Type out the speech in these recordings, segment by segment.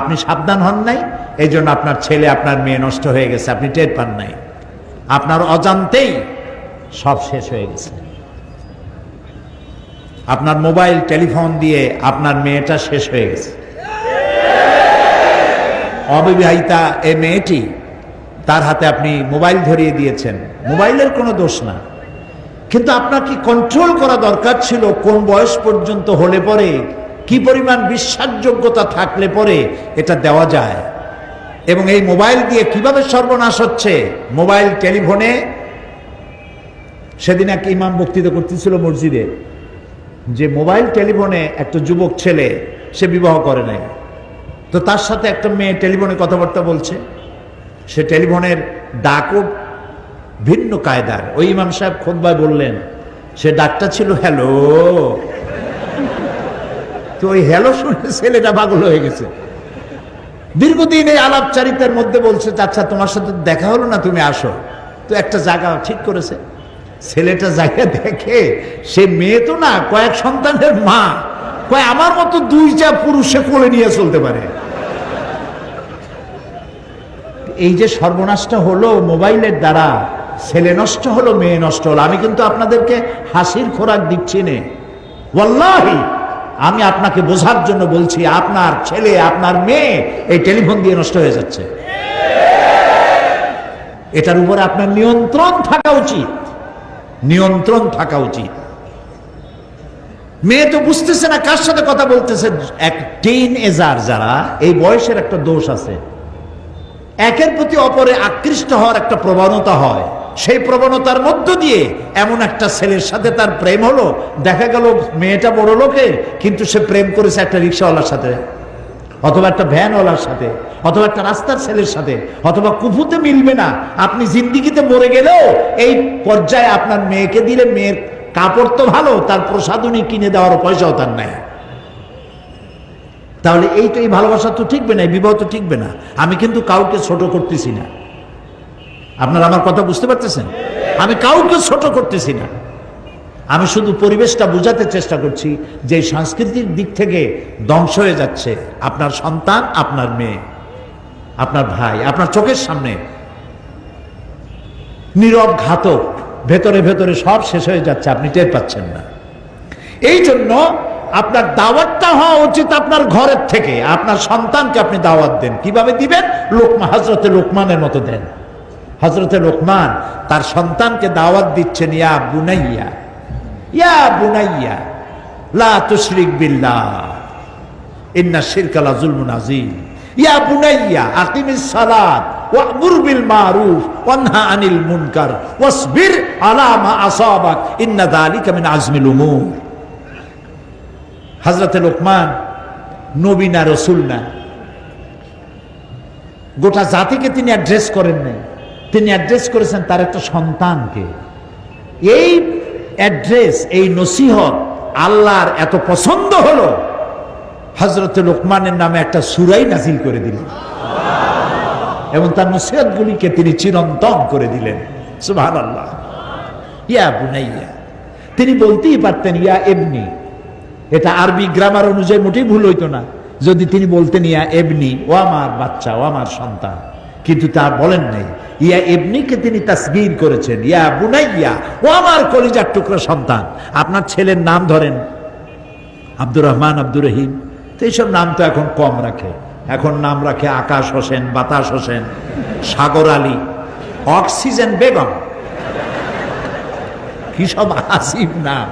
আপনি সাবধান হন নাই এই জন্য আপনার ছেলে, আপনার মেয়ে নষ্ট হয়ে গেছে, আপনি টের পান নাই। আপনার অজান্তেই সব শেষ হয়ে গেছে। আপনার মোবাইল, টেলিফোন দিয়ে আপনার মেয়েটা শেষ হয়ে গেছে। অবিবাহিতা এ মেয়েটি, তার হাতে আপনি মোবাইল ধরিয়ে দিয়েছেন। মোবাইলের কোনো দোষ না। কিন্তু আপনার কি কন্ট্রোল করা দরকার ছিল? কোন বয়স পর্যন্ত হলে পরে কি পরিমাণ বিশ্বাসযোগ্যতা থাকলে পরে এটা দেওয়া যায়? এবং এই মোবাইল দিয়ে কীভাবে সর্বনাশ হচ্ছে? মোবাইল, টেলিফোনে? সেদিন এক ইমাম বক্তৃতা করতেছিল মসজিদে যে মোবাইল, টেলিফোনে একটা যুবক ছেলে, সে বিবাহ করে নাই। তো তার সাথে একটা মেয়ে টেলিফোনে কথাবার্তা বলছে। সে টেলিফোনের ডাকও ভিন্ন কায়দার। ওই ইমাম সাহেব খোদবায় বললেন, সে ডাকটা ছিল, হ্যালো। তো ওই হ্যালো শুনে ছেলেটা পাগল হয়ে গেছে। দীর্ঘদিন এই আলাপচারিতার মধ্যে বলছে আচ্ছা তোমার সাথে দেখা হলো না, তুমি আসো। তো একটা জায়গা ঠিক করেছে। ছেলেটা জায়গা দেখে, সে মেয়ে তো না, কয়েক সন্তানের মা। কয়, আমার মতো দুই দুইটা পুরুষে কোলে নিয়ে চলতে পারে। এই যে সর্বনাশটা হলো মোবাইলের দ্বারা, ছেলে নষ্ট হলো, মেয়ে নষ্ট হলো, আমি কিন্তু আপনাদেরকে হাসির খোরাক দিচ্ছি নে। ওয়াল্লাহি! আমি আপনাকে বোঝার জন্য বলছি, আপনার ছেলে, আপনার মেয়ে এই টেলিফোন দিয়ে নষ্ট হয়ে যাচ্ছে। এটার উপরে আপনার নিয়ন্ত্রণ থাকা উচিত। নিয়ন্ত্রণ থাকা উচিত। মেয়ে তো বুঝতেছে না কার সাথে কথা বলতেছে। এক টিন এজার যারা, এই বয়সের একটা দোষ আছে। একের প্রতি অপরে আকৃষ্ট হওয়ার একটা প্রবণতা হয়। সেই প্রবণতার মধ্য দিয়ে এমন একটা ছেলের সাথে তার প্রেম হলো। দেখা গেল মেয়েটা বড় লোকের, কিন্তু সে প্রেম করেছে একটা রিক্সাওয়ালার সাথে, অথবা একটা ভ্যানওয়ালার সাথে, অথবা একটা রাস্তার ছেলের সাথে, অথবা কুফুতে মিলবে না। আপনি জিন্দিগিতে মরে গেলেও এই পর্যায়ে আপনার মেয়েকে দিলে মেয়ের কাপড় তো ভালো, তার প্রসাদনী কিনে দেওয়ার পয়সাও তার নেয় তাহলে এই তো এই ভালোবাসা তো ঠিকবে না বিবাহ তো ঠিকবে না। আমি কিন্তু কাউকে ছোট করতেছি না। আপনারা আমার কথা বুঝতে পারতেছেন? আমি কাউকে ছোট করতেছি না। আমি শুধু পরিবেশটা বোঝাতে চেষ্টা করছি যে সাংস্কৃতিক দিক থেকে ধ্বংস হয়ে যাচ্ছে আপনার সন্তান, আপনার মেয়ে, আপনার ভাই, আপনার চোখের সামনে। নীরব ঘাতক, ভেতরে ভেতরে সব শেষ হয়ে যাচ্ছে, আপনি টের পাচ্ছেন না। এই জন্য আপনার দাওয়াতটা হওয়া উচিত আপনার ঘরের থেকে। আপনার সন্তানকে আপনি দাওয়াত দেন। কীভাবে দিবেন? লোকমা হজরতে লোকমানের মতো দেন। হজরতে লোকমান, তার সন্তানকে দাওয়াত দিচ্ছেন, ইয়া বুনাইয়া ইয়া বুনাইয়া, লা তুশরিক বিল্লাহ, ইন্না শিরকালা জুলমুন আজিম ইয়া বুনাইয়া, আকিমিস সালাত, ওয়ামুর বিল মারুফ, ওয়ানহা আনিল মুনকার, ওয়াসবির আলা মা আসাবাক, ইন্না যালিকা মিন আজমিল উমুর। হযরতে লোকমান, নবী না রসুল না, গোটা জাতিকে তিনি অ্যাড্রেস করেন নাই। তিনি অ্যাড্রেস করেছেন তার একটা সন্তানকে। এই অ্যাড্রেস, এই নসিহত আল্লাহর এত পছন্দ হলো হজরত লোকমানের নামে একটা সুরাই নাজিল করে দিলেন। এবং তার নসিহতগুলিকে তিনি চিরন্তন করে দিলেন। সুভান আল্লাহ ইয়া বুনাইয়া। তিনি বলতেই পারতেন, ইয়া এমনি এটা আরবি গ্রামার অনুযায়ী মোটেই ভুল হইতো না। যদি তিনি বলতেন, ইয়া এবনি ও আমার বাচ্চা, ও আমার সন্তান। কিন্তু তা বলেন নাই। ইয়া এবনিকে তিনি তাসগির করেছেন, ইয়া বুনাইয়া, ও আমার কলিজার টুকরো সন্তান। আপনার ছেলের নাম ধরেন, আব্দুর রহমান, আব্দুর রহিম। তো এইসব নাম তো এখন কম রাখে। এখন নাম রাখে আকাশ হোসেন, বাতাস হোসেন, সাগর আলী, অক্সিজেন বেগম। কি সব আসিফ নাম।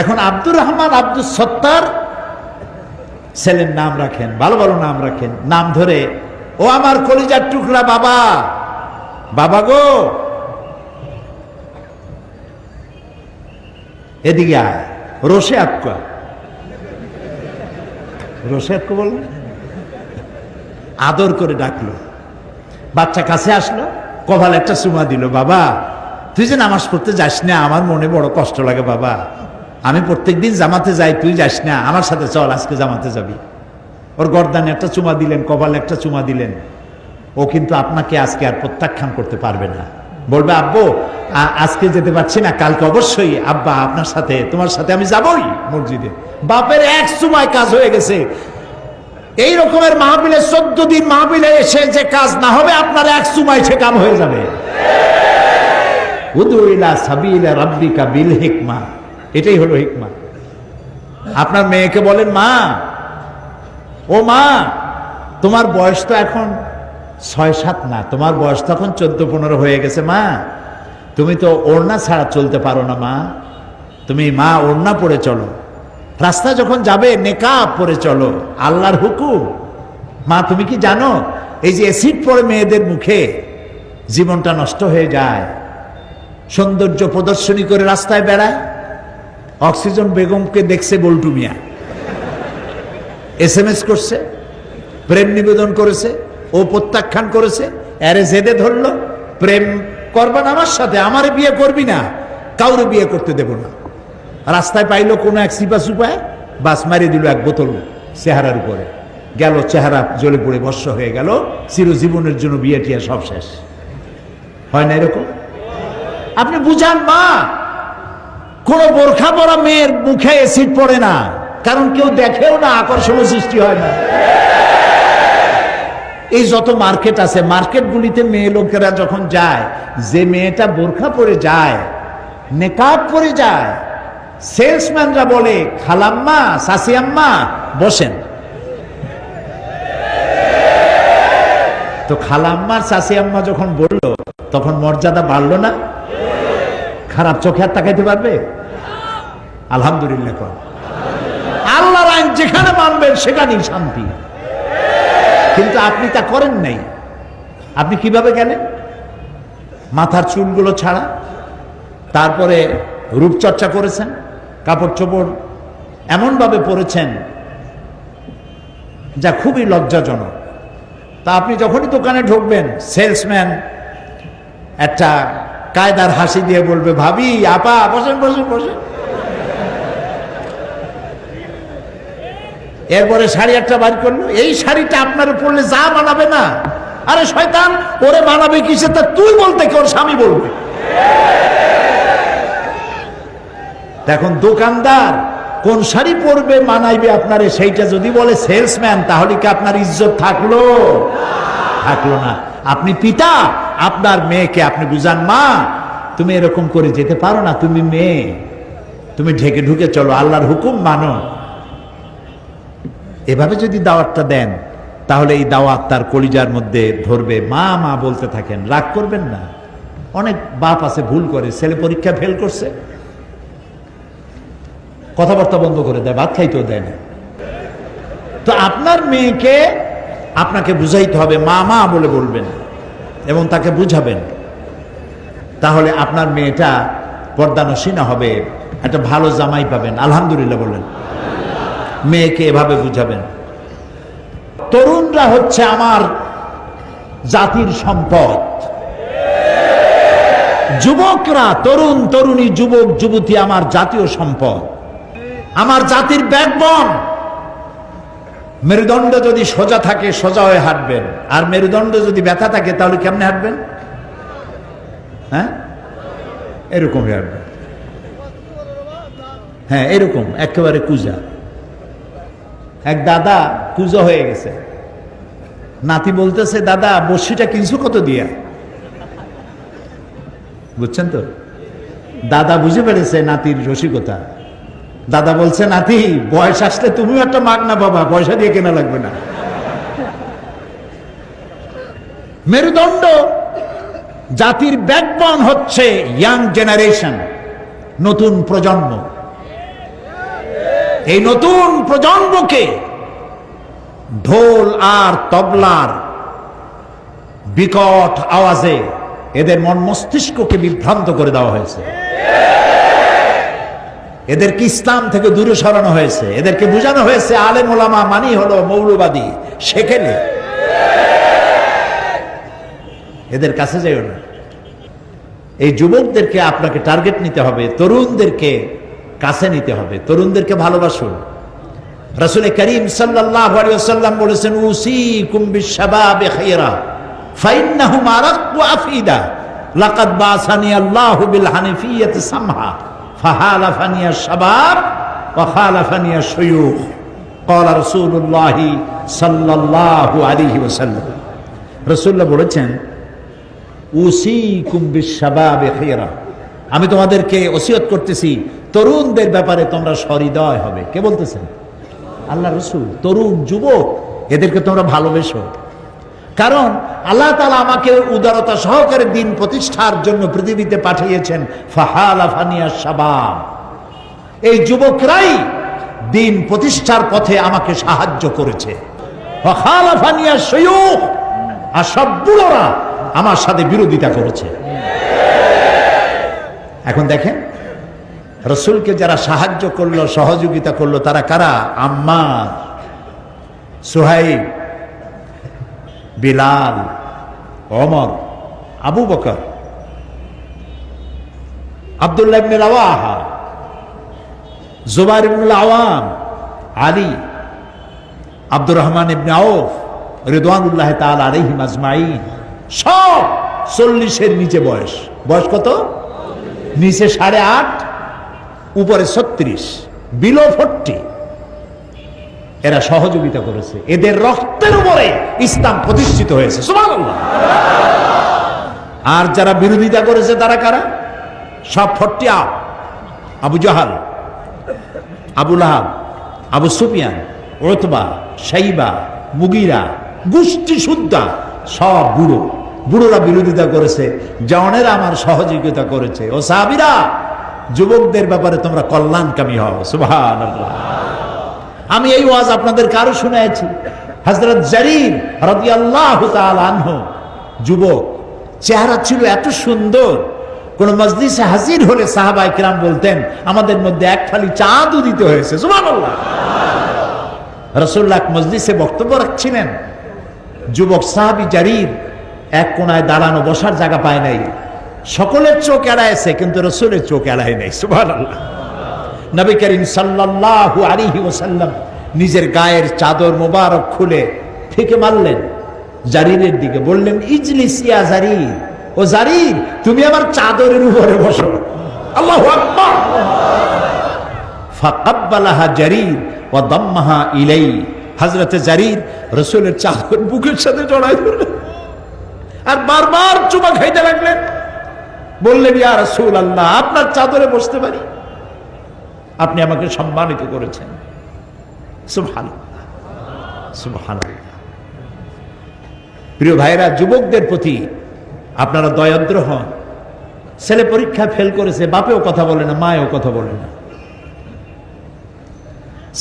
এখন আব্দুর রহমান আব্দুল সত্তার ছেলের নাম রাখেন, ভালো ভালো নাম রাখেন, নাম ধরে ও আমার কলিজার টুকরা বাবা। বাবা গো। এদিকে আয়। রসে আক্কা রসে আক্কা বললেন আদর করে ডাকলো। বাচ্চা কাছে আসলো, কপাল একটা চুমা দিল, বাবা, তুই যে নামাজ পড়তে যাস না, আমার মনে বড় কষ্ট লাগে, বাবা। আমি প্রত্যেকদিন জামাতে যাই, তুই যাস না, আমার সাথে চল, আজকে জামাতে যাবি। ওর গরদানে একটা চুমা দিলেন, কপালে একটা চুমা দিলেন। ও কিন্তু আপনাকে আজকে আর প্রত্যাখ্যান করতে পারবে না। বলবে, আব্বু আজকে যেতে পারছি না, কালকে অবশ্যই। আব্বা, আপনার সাথে, তোমার সাথে আমি যাবই মসজিদে। বাপের এক সময় কাজ হয়ে গেছে। এই রকমের মাহবিলে চোদ্দ দিন মাহবিলে এসে যে কাজ না হবে, আপনার এক সময় সে কাম হয়ে যাবে। সাবিলা রাব্বিকা বিল হিকমা। এটাই হলো হিকমা। আপনার মেয়েকে বলেন, মা ও মা, তোমার বয়স তো এখন ছয় সাত না, তোমার বয়স তো এখন চোদ্দ পনেরো হয়ে গেছে মা। তুমি তো ওড়না ছাড়া চলতে পারো না মা। তুমি মা, ওড়না পরে চলো। রাস্তা যখন যাবে, নেকাব পরে চলো। আল্লাহর হুকুম। মা, তুমি কি জানো, এই যে অ্যাসিড পড়ে মেয়েদের মুখে, জীবনটা নষ্ট হয়ে যায়। সৌন্দর্য প্রদর্শনী করে রাস্তায় বেড়ায়। অক্সিজেন বেগমকে দেখছে Boltu Mia. S M S করছে, প্রেম নিবেদন করেছে, ও প্রত্যাখ্যান করেছে, আরে জেদে ধরলো, প্রেম করবা না আমার সাথে, আমারে বিয়ে করবি না, কাউরে বিয়ে করতে দেব না। রাস্তায় পাইলো কোনো এক সিপা সুপায় বাস মারিয়ে দিল এক বোতল চেহারার উপরে। গেল চেহারা জ্বলে পড়ে, বর্ষ হয়ে গেল, চিরজীবনের জন্য বিয়ে টিয়া সব শেষ। হয় না এরকম? আপনি বুঝান মা, কোন বোরখা পরা মেয়ের মুখে এসিড পড়ে না। কারণ কেউ দেখেও না আকর্ষণ সৃষ্টি হয় না। এই যত মার্কেট আছে, মার্কেটগুলিতে মেয়ে লোকেরা যখন যায়, যে মেয়েটা বোরখা পরে যায়, নেকাব পরে যায়, সেলসম্যানরা বলে, খালাম্মা, সাসিয়াম্মা, বসেন। তো খালাম্মার সাসিয়াম্মা যখন বলল, তখন মর্যাদা বাড়লো না? খারাপ চোখে আর তাকাইতে পারবে? আলহামদুলিল্লাহ আইন যেখানে মানবেন, সেখানেই শান্তি। কিন্তু আপনি তা করেন নাই। আপনি কীভাবে গেলেন মাথার চুলগুলো ছাড়া। তারপরে রূপচর্চা করেছেন, কাপড় চোপড় এমনভাবে পরেছেন, যা খুবই লজ্জাজনক। তা আপনি যখনই দোকানে ঢুকবেন, সেলসম্যান একটা কায়দার হাসি দিয়ে বলবে, ভাবি, আপা, বসেন বসেন বসেন। এরপরে শাড়ি একটা বার করল, এই শাড়িটা আপনার পরলে যা মানাবে না? আরে শয়তান, ওরে মানাবে কিসে? তা তুই বলতে কি, ওর স্বামী বলবে। এখন দোকানদার কোন শাড়ি পরবে, মানাইবে আপনারে, সেইটা যদি বলে সেলসম্যান, তাহলে কি আপনার ইজ্জত থাকল? থাকল না। আপনি পিতা, আপনার মেয়েকে আপনি বুঝান, মা, তুমি এরকম করে যেতে পারো না, তুমি মেয়ে। তুমি ঢেকে ঢুকে চলো, আল্লাহর হুকুম মানো। এভাবে যদি দাওয়াতটা দেন, তাহলে এই দাওয়াত তার কলিজার মধ্যে ধরবে। মা মা বলতে থাকেন, রাগ করবেন না। অনেক বাপ আছে, ভুল করে, ছেলে পরীক্ষা ফেল করছে। কথাবার্তা বন্ধ করে দেয়, ভাত খাইতেও দেয় না। তো আপনার মেয়েকে আপনাকে বুঝাইতে হবে, মা মা বলে বলবেন এবং তাকে বুঝাবেন। তাহলে আপনার মেয়েটা পর্দানসীনা হবে, একটা ভালো জামাই পাবেন। আলহামদুলিল্লাহ বললেন। মেয়েকে এভাবে বুঝাবেন। তরুণরা হচ্ছে আমার জাতির সম্পদ। যুবকরা, তরুণ, তরুণী, যুবক, যুবতী আমার জাতীয় সম্পদ। আমার জাতির ব্যাকবন। মেরুদণ্ড যদি সোজা থাকে, সোজা হয়ে হাঁটবেন। আর মেরুদণ্ড যদি ব্যথা থাকে, তাহলে কেমনে হাঁটবেন? হ্যাঁ? এরকম হাঁটবেন। হ্যাঁ এরকম, একেবারে কুজা। এক দাদা কুজো হয়ে গেছে। নাতি বলতেছে, দাদা বসিটা কিনছো কত দিয়া? বুঝছেন তো? দাদা বুঝে পেরেছে নাতির রসিকতা। দাদা বলছে, নাতি, বয়স আসলে তুমিও একটা মাগ না বাবা, পয়সা দিয়ে কেনা লাগবে না। মেরুদণ্ড। জাতির ব্যাকবন হচ্ছে ইয়াং জেনারেশন নতুন প্রজন্ম। এই নতুন প্রজন্মকে ঢোল আর তবলার বিকট আওয়াজে এদের মন মস্তিষ্ককে বিভ্রান্ত করে দেওয়া হয়েছে। এদেরকে ইসলাম থেকে দূরে সরানো হয়েছে। এদেরকে বোঝানো হয়েছে, আলেম ওলামা মানি হলো মৌলবাদী, সেখানে। এদের কাছে যাইও না। এই যুবকদেরকে আপনাকে টার্গেট নিতে হবে, তরুণদেরকে কাছে নিতে হবে তরুণদেরকে ভালোবাসুন রসুল করিম সাল্লাহ সাল্লাম বলেছেন উসি কুম্বি শাবাবে খাইরা ফাইন্নাহুম আরাক্কু আফিদা লাকাদ বাসানি আল্লাহু বিল হানিফিয়াতি সামহা ফাহালাফানি আশ-শাবাব ওয়া খালাফানি আশ-শুয়ুখ قال رسول الله صلى الله عليه وسلم রাসূলুল্লাহ বলেছেন উসিকুম বিশ-শাবাবে খায়রা আমি তোমাদেরকে ওসিয়ত করতেছি, তরুণদের ব্যাপারে তোমরা সহৃদয় হবে। কে বলতেছেন? আল্লাহ রসুল, তরুণ, যুবক, এদেরকে তোমরা ভালোবেসো। কারণ আল্লাহ তালা আমাকে উদারতা সহকারে দিন প্রতিষ্ঠার জন্য পৃথিবীতে পাঠিয়েছেন, ফাহাল আফানিয়া সাবাব এই যুবকরাই দিন প্রতিষ্ঠার পথে আমাকে সাহায্য করেছে। ফাহাল সৈয়ুখ আর সব বুড়োরা আমার সাথে বিরোধিতা করেছে। এখন দেখেন, রসুলকে যারা সাহায্য করল, সহযোগিতা করল, তারা কারা? আম্মার, সোহাইব, বিলাল অমর আবু বকর, আবদুল্লাহ ইবনে রাওয়াহা, জুবাইর ইবনুল আওয়াম, আলী আব্দুর রহমান ইবনে আউফ, রিদওয়ানুল্লাহ তাআলা আলাইহিম আজমাইন সব চল্লিশের নিচে বয়স। বয়স কত? নিচে সাড়ে আট, উপরে ছত্রিশ বিলো ফোরটি এরা সহযোগিতা করেছে। এদের রক্তের উপরে ইসলাম প্রতিষ্ঠিত হয়েছে। আর যারা বিরোধিতা করেছে, তারা কারা? সব forty up Abu Jahl, Abu Lahab, Abu Sufyan Utbah Shaybah Mughirah গোষ্ঠী শুদ্ধা, সব বুড়ো। বুড়োরা বিরোধিতা করেছে, জওয়ানেরা আমার সহযোগিতা করেছে। ও সাহাবিরা, যুবকদের ব্যাপারে তোমরা কল্যাণকামী হও। সুভান আমি এই ওয়াজ আপনাদের কারও শুনেছি হজরত জারির রাদিয়াল্লাহু তাআলা আনহু, যুবক, চেহারা ছিল এত সুন্দর। কোন মজলিসে হাজির হলে সাহাবাই কিরাম বলতেন, আমাদের মধ্যে এক ফালি চাঁদ উদিত হয়েছে। রসুল্লাহ মজলিসে বক্তব্য রাখছিলেন। যুবক সাহাবি জারির এক কোনায় দাঁড়ানো, বসার জায়গা পায় নাই। সকলের চোখ এড়াইছে, কিন্তু রসুলের চোখ এড়ায় নাই, সুবহানাল্লাহ। নবী করিম সাল্লাল্লাহু আলাইহি ওয়াসাল্লাম নিজের গায়ের চাদর মোবারক খুলে ফেকে মারলেন। জারিরের দিকে বললেন, ইজলিস ইয়া জারির। ও জারির, তুমি আমার চাদরের উপরে বসো। আল্লাহ ফাকাব্বালাহা জারির ওয়া দাম্মাহা ইলাই হযরতে জারির রসুলের চাদর বুকের সাথে জড়াই ধরলেন। আর বারবার চুমা খাইতে লাগলেন। বললেন, ইয়া রাসূল আল্লাহ আপনার চাদরে বসতে পারি? আপনি আমাকে সম্মানিত করেছেন। প্রিয় ভাইরা যুবকদের প্রতি আপনারা দয়াদ্র হন। ছেলে পরীক্ষা ফেল করেছে, বাপেও কথা বলে না, মায়েও কথা বলে না।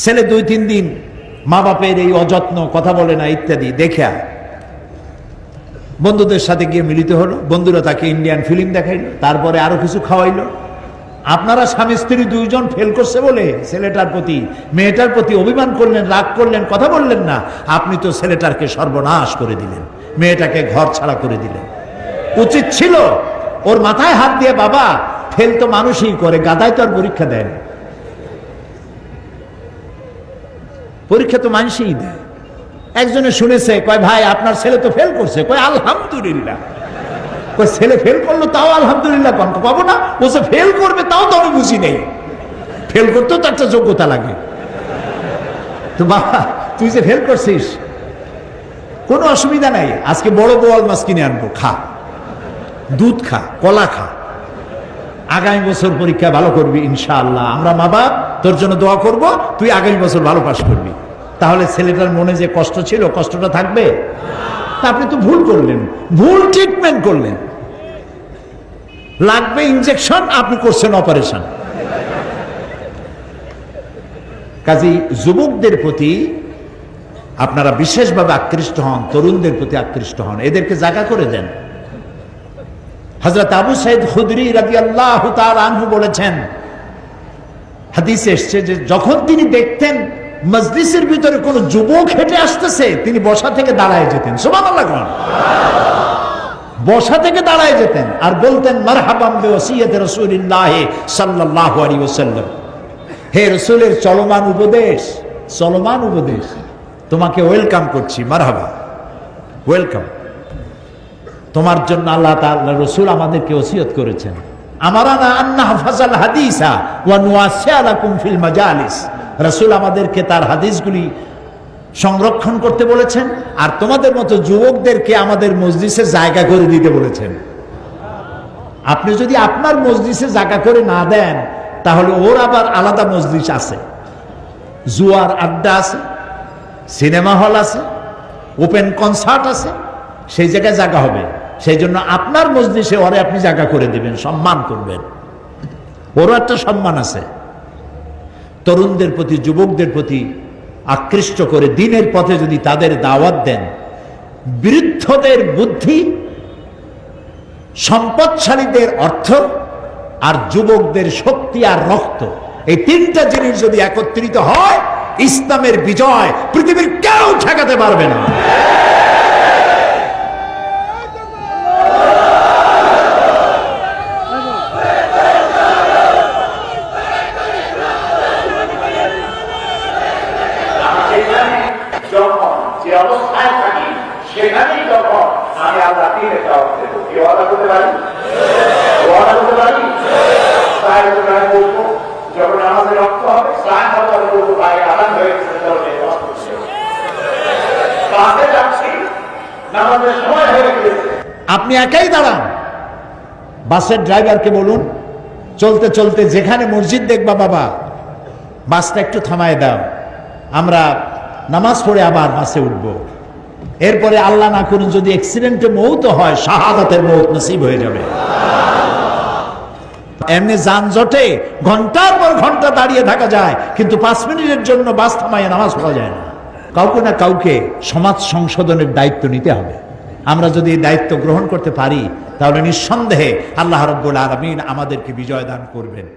ছেলে দুই তিন দিন মা বাপের এই অযত্ন, কথা বলে না, ইত্যাদি, দেখা বন্ধুদের সাথে গিয়ে মিলিত হলো, বন্ধুরা তাকে ইন্ডিয়ান ফিল্ম দেখাইলো, তারপরে আরও কিছু খাওয়াইলো। আপনারা স্বামী স্ত্রী দুইজন ফেল করছে বলে ছেলেটার প্রতি, মেয়েটার প্রতি অভিমান করলেন, রাগ করলেন, কথা বললেন না। আপনি তো ছেলেটাকে সর্বনাশ করে দিলেন, মেয়েটাকে ঘর ছাড়া করে দিলেন। উচিত ছিল, ওর মাথায় হাত দিয়ে, বাবা ফেল তো মানুষই করে গাদায় তো আর পরীক্ষা দেয় না। পরীক্ষা তো মানুষই দেয়। একজনে শুনেছে, কয়, ভাই, আপনার ছেলে তো ফেল করছে। কয়, আলহামদুলিল্লাহ। কয়, ছেলে ফেল করল, তাও আলহামদুলিল্লাহ কম পাবো না। যে ফেল করবে, তাও তো আমি বুঝি নেই। ফেল করতেও তো একটা যোগ্যতা লাগে। তো বাবা, তুই যে ফেল করছিস, কোনো অসুবিধা নাই। আজকে বড় বোয়াল মাছ কিনে আনব, খা। দুধ খা, কলা খা। আগামী বছর পরীক্ষা ভালো করবি ইনশাআল্লাহ। আমরা মা বাপ তোর জন্য দোয়া করব, তুই আগামী বছর ভালো পাশ করবি। তাহলে ছেলেটার মনে যে কষ্ট ছিল, কষ্টটা থাকবে? আপনি তো ভুল করলেন, ভুল ট্রিটমেন্ট করলেন। লাগবে ইঞ্জেকশন আপনি করছেন অপারেশন কাজী যুবকদের প্রতি আপনারা বিশেষভাবে আকৃষ্ট হন, তরুণদের প্রতি আকৃষ্ট হন, এদেরকে জায়গা করে দেন। হজরত আবু সাইদ খুদরি রাজি আল্লাহ আনহু বলেছেন, হাদিসে এসছে যে যখন তিনি দেখতেন মজলিসের ভিতরে কোন যুবক হেঁটে আসতেছে, তিনি বসা থেকে দাঁড়ায় যেতেন। সোমান বসা থেকে দাঁড়ায় যেতেন আর বলতেন মারহাবাম হে রসুলের চলমান উপদেশ চলমান উপদেশ, তোমাকে ওয়েলকাম করছি, মারহাবা। ওয়েলকাম। তোমার জন্য আল্লাহ রসুল আমাদেরকে ওসিয়ত করেছেন। আমারানা আন্না হাফাজাল হাদিসা ওয়া নুয়াসিয়ালাকুম ফিল মাজালিস। রাসূল আমাদেরকে তার হাদিসগুলি সংরক্ষণ করতে বলেছেন আর তোমাদের মতো যুবকদেরকে আমাদের মসজিদে জায়গা করে দিতে বলেছেন। আপনি যদি আপনার মসজিদে জায়গা করে না দেন, তাহলে ওর আবার আলাদা মসজিদ আছে। জুয়ার আড্ডা আছে, সিনেমা হল আছে, ওপেন কনসার্ট আছে, সেই জায়গায় জায়গা হবে। সেই জন্য আপনার মসজিদে ওরে আপনি জায়গা করে দিবেন, সম্মান করবেন। ওরও একটা সম্মান আছে। তরুণদের প্রতি, যুবকদের প্রতি আকৃষ্ট করে দিনের পথে যদি তাদের দাওয়াত দেন, বৃদ্ধদের বুদ্ধি, সম্পদশালীদের অর্থ, আর যুবকদের শক্তি আর রক্ত, এই তিনটা জিনিস যদি একত্রিত হয়, ইসলামের বিজয় পৃথিবীর কেউ ঠেকাতে পারবে না সেখানে যখন যে অবস্থায় থাকি সেখানেই যখন আমি আল্লাহ দিনের দাওয়াত দেব কি ওয়াদা করতে পারি ওয়াদা করতে পারি তাই জন্য আমি বলব যখন আমাদের রক্ত হবে তাই হবে আমি বলব বাইরে আদান হয়ে গেছে চলো এই নামাজ পড়ছি। কাজে যাচ্ছি নামাজের সময় হয়ে গেছে আপনি একাই দাঁড়ান। বাসের ড্রাইভারকে বলুন, চলতে চলতে যেখানে মসজিদ দেখবা বাবা, বাসটা একটু থামায় দাও। আমরা নামাজ পড়ে আবার বাসে উঠব। এরপরে আল্লাহ না করুন, যদি অ্যাক্সিডেন্টে মৌত হয়, শাহাদাতের মৌত নসিব হয়ে যাবে। এমনি যানজটে ঘণ্টার পর ঘণ্টা দাঁড়িয়ে থাকা যায়, কিন্তু পাঁচ মিনিটের জন্য বাস থামায়, নামাজ পড়া যায় না। কাউকে না কাউকে সমাজ সংশোধনের দায়িত্ব নিতে হবে। আমরা যদি দায়িত্ব গ্রহণ করতে পারি, তাহলে নিঃসন্দেহে আল্লাহ রব্বুল আলমিন আমাদেরকে বিজয় দান করবেন।